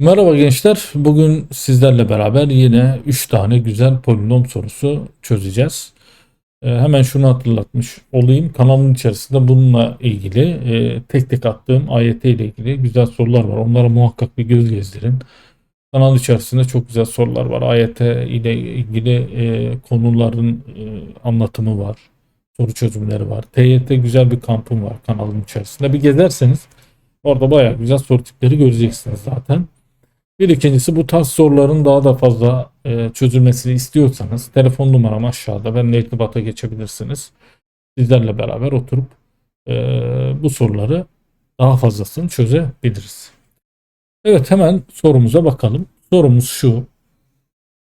Merhaba gençler. Bugün sizlerle beraber yine 3 tane güzel polinom sorusu çözeceğiz. Ee, hemen şunu hatırlatmış olayım. Kanalın içerisinde bununla ilgili e, tek tek attığım AYT ile ilgili güzel sorular var. Onlara muhakkak bir göz gezdirin. Kanal içerisinde çok güzel sorular var. AYT ile ilgili e, konuların e, anlatımı var. Soru çözümleri var. TYT güzel bir kampım var kanalın içerisinde. Bir gezerseniz orada bayağı güzel soru tipleri göreceksiniz zaten. Bir ikincisi bu tarz soruların daha da fazla e, çözülmesini istiyorsanız telefon numaram aşağıda benimle irtibata geçebilirsiniz. Sizlerle beraber oturup e, bu soruları daha fazlasını çözebiliriz. Evet hemen sorumuza bakalım. Sorumuz şu.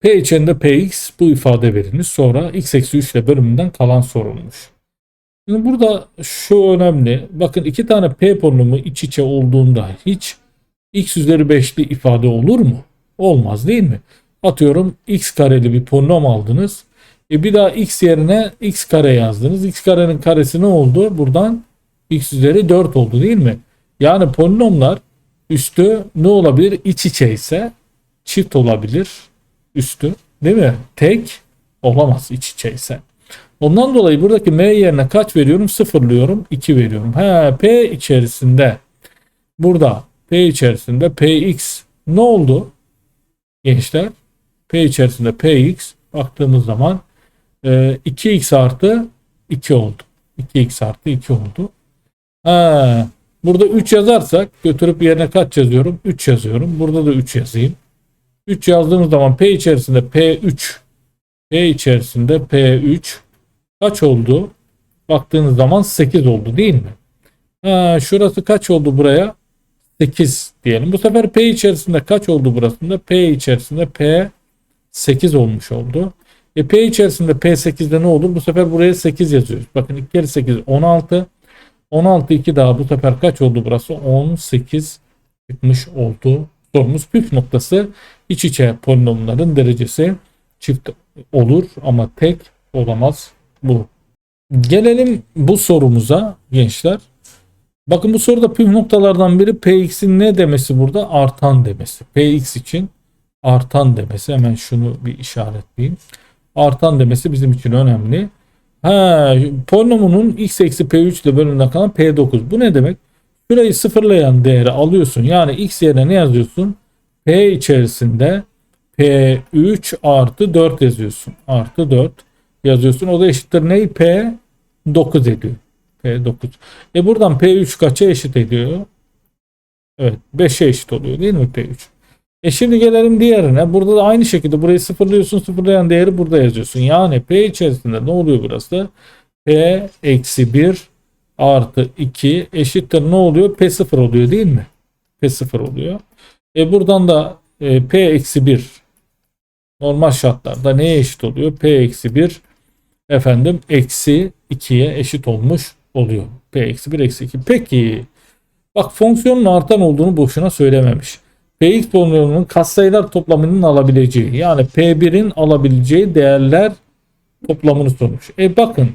P içinde Px bu ifade verilmiş. Sonra x eksi 3 ile bölümünden kalan sorulmuş. Şimdi burada şu önemli. Bakın iki tane P polinomu iç içe olduğunda hiç x üzeri 5'li ifade olur mu? Olmaz değil mi? Atıyorum x kareli bir polinom aldınız. E bir daha x yerine x kare yazdınız. x karenin karesi ne oldu? Buradan x üzeri 4 oldu değil mi? Yani polinomlar üstü ne olabilir? İç içe ise çift olabilir üstü değil mi? Tek olamaz iç içe ise. Ondan dolayı buradaki m yerine kaç veriyorum? Sıfırlıyorum. 2 veriyorum. He, p içerisinde burada P içerisinde Px ne oldu? Gençler P içerisinde Px baktığımız zaman e, 2x artı 2 oldu. 2x artı 2 oldu. Ha, burada 3 yazarsak götürüp yerine kaç yazıyorum? 3 yazıyorum. Burada da 3 yazayım. 3 yazdığımız zaman P içerisinde P3 P içerisinde P3 kaç oldu? Baktığınız zaman 8 oldu değil mi? Ha, şurası kaç oldu buraya? 8 diyelim. Bu sefer P içerisinde kaç oldu burasında? P içerisinde P 8 olmuş oldu. E P içerisinde P8'de ne olur? Bu sefer buraya 8 yazıyoruz. Bakın 2 kere 8 16. 16 2 daha bu sefer kaç oldu burası? 18 çıkmış oldu. Sorumuz püf noktası iç içe polinomların derecesi çift olur ama tek olamaz bu. Gelelim bu sorumuza gençler. Bakın bu soruda püf noktalardan biri Px'in ne demesi burada? Artan demesi. Px için artan demesi. Hemen şunu bir işaretleyeyim. Artan demesi bizim için önemli. Ha, polinomunun x eksi p3 ile bölümünden kalan p9. Bu ne demek? Şurayı sıfırlayan değeri alıyorsun. Yani x yerine ne yazıyorsun? p içerisinde p3 artı 4 yazıyorsun. Artı 4 yazıyorsun. O da eşittir ne? p 9 ediyor. P9. E buradan P3 kaça eşit ediyor? Evet 5'e eşit oluyor değil mi P3? E şimdi gelelim diğerine. Burada da aynı şekilde burayı sıfırlıyorsun. Sıfırlayan değeri burada yazıyorsun. Yani P içerisinde ne oluyor burası? P eksi 1 artı 2 eşittir ne oluyor? P0 oluyor değil mi? P0 oluyor. E buradan da e, P eksi 1 normal şartlarda neye eşit oluyor? P eksi 1 efendim eksi 2'ye eşit olmuş oluyor. P eksi 1 eksi 2. Peki bak fonksiyonun artan olduğunu boşuna söylememiş. Px polinomunun katsayılar toplamının alabileceği yani P1'in alabileceği değerler toplamını sormuş. E bakın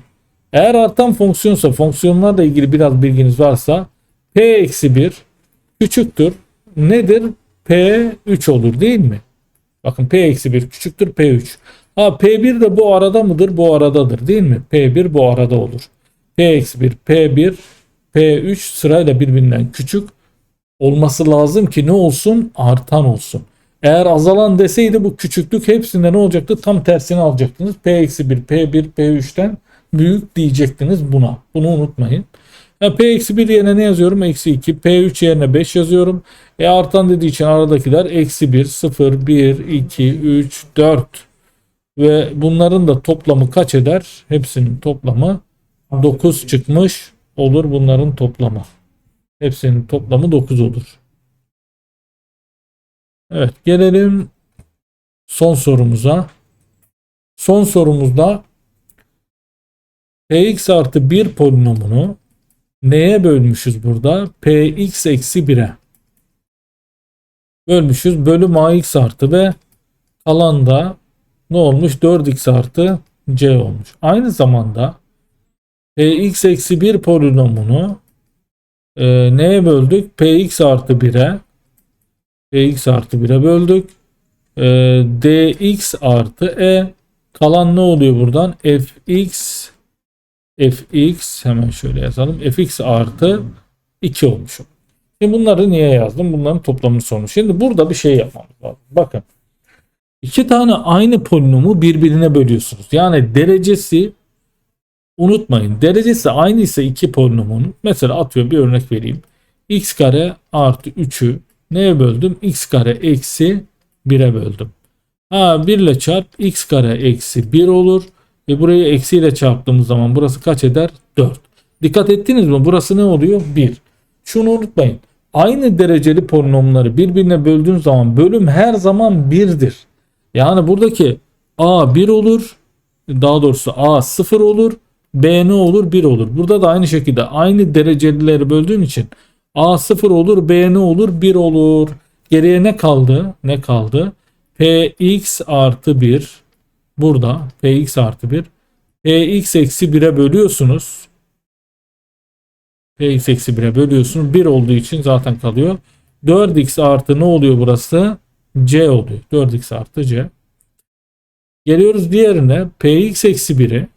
eğer artan fonksiyonsa fonksiyonlarla ilgili biraz bilginiz varsa P eksi 1 küçüktür. Nedir? P3 olur değil mi? Bakın P eksi 1 küçüktür P3. Ha P1 de bu arada mıdır? Bu aradadır değil mi? P1 bu arada olur. P-1, P1, P3 sırayla birbirinden küçük olması lazım ki ne olsun? Artan olsun. Eğer azalan deseydi bu küçüklük hepsinde ne olacaktı? Tam tersini alacaktınız. P-1, P1, P3'ten büyük diyecektiniz buna. Bunu unutmayın. Ya P-1 yerine ne yazıyorum? Eksi 2. P3 yerine 5 yazıyorum. E artan dediği için aradakiler eksi 1, 0, 1, 2, 3, 4 ve bunların da toplamı kaç eder? Hepsinin toplamı 9 çıkmış olur bunların toplamı. Hepsinin toplamı 9 olur. Evet gelelim son sorumuza. Son sorumuzda px artı 1 polinomunu neye bölmüşüz burada? px eksi 1'e bölmüşüz. Bölüm ax artı ve kalan da ne olmuş? 4x artı c olmuş. Aynı zamanda px eksi 1 polinomunu e, neye böldük? px artı 1'e Px artı 1'e böldük. Ee, dx artı e. Kalan ne oluyor buradan? fx fx hemen şöyle yazalım. fx artı 2 olmuş. Şimdi bunları niye yazdım? Bunların toplamını sormuş. Şimdi burada bir şey yapmamız lazım. Bakın. İki tane aynı polinomu birbirine bölüyorsunuz. Yani derecesi unutmayın. Derecesi aynıysa iki polinomun mesela atıyorum bir örnek vereyim. x kare artı 3'ü neye böldüm? x kare eksi 1'e böldüm. Ha 1 ile çarp x kare eksi 1 olur. Ve burayı eksiyle çarptığımız zaman burası kaç eder? 4. Dikkat ettiniz mi? Burası ne oluyor? 1. Şunu unutmayın. Aynı dereceli polinomları birbirine böldüğün zaman bölüm her zaman 1'dir. Yani buradaki a 1 olur. Daha doğrusu a 0 olur. B ne olur? 1 olur. Burada da aynı şekilde aynı derecelileri böldüğün için a 0 olur. b ne olur? 1 olur. Geriye ne kaldı? Ne kaldı? px artı 1 burada px artı 1 px eksi 1'e bölüyorsunuz. px eksi 1'e bölüyorsunuz. 1 olduğu için zaten kalıyor. 4x artı ne oluyor burası? c oluyor. 4x artı c. Geliyoruz diğerine px eksi 1'i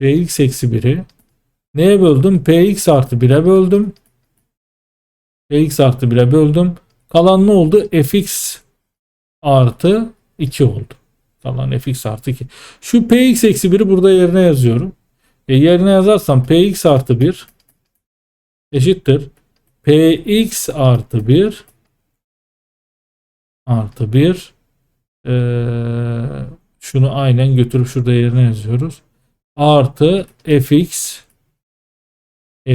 px eksi 1'i neye böldüm? px artı 1'e böldüm. px artı 1'e böldüm. Kalan ne oldu? fx artı 2 oldu. Kalan fx artı 2. Şu px eksi 1'i burada yerine yazıyorum. E yerine yazarsam px artı 1 eşittir. px artı 1 artı 1 ee, şunu aynen götürüp şurada yerine yazıyoruz. Artı fx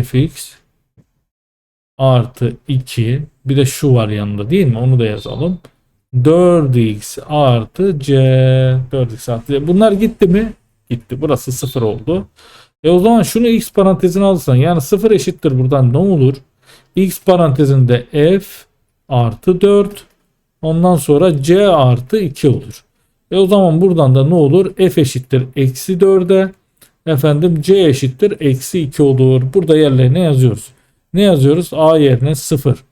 fx artı 2 bir de şu var yanında değil mi? Onu da yazalım. 4x artı c 4x artı c. Bunlar gitti mi? Gitti. Burası 0 oldu. E o zaman şunu x parantezine alırsan yani 0 eşittir buradan ne olur? x parantezinde f artı 4 ondan sonra c artı 2 olur. E o zaman buradan da ne olur? f eşittir eksi 4'e efendim c eşittir eksi 2 olur. Burada yerlerine yazıyoruz. Ne yazıyoruz? a yerine 0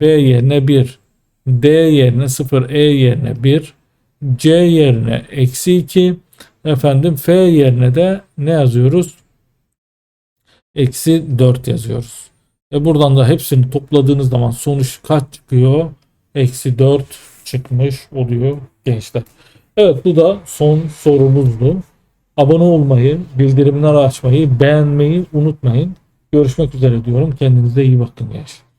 b yerine 1 D yerine 0, E yerine 1, C yerine eksi 2, efendim F yerine de ne yazıyoruz? Eksi 4 yazıyoruz. E buradan da hepsini topladığınız zaman sonuç kaç çıkıyor? Eksi 4 çıkmış oluyor gençler. Evet bu da son sorumuzdu. Abone olmayı, bildirimleri açmayı, beğenmeyi unutmayın. Görüşmek üzere diyorum. Kendinize iyi bakın gençler.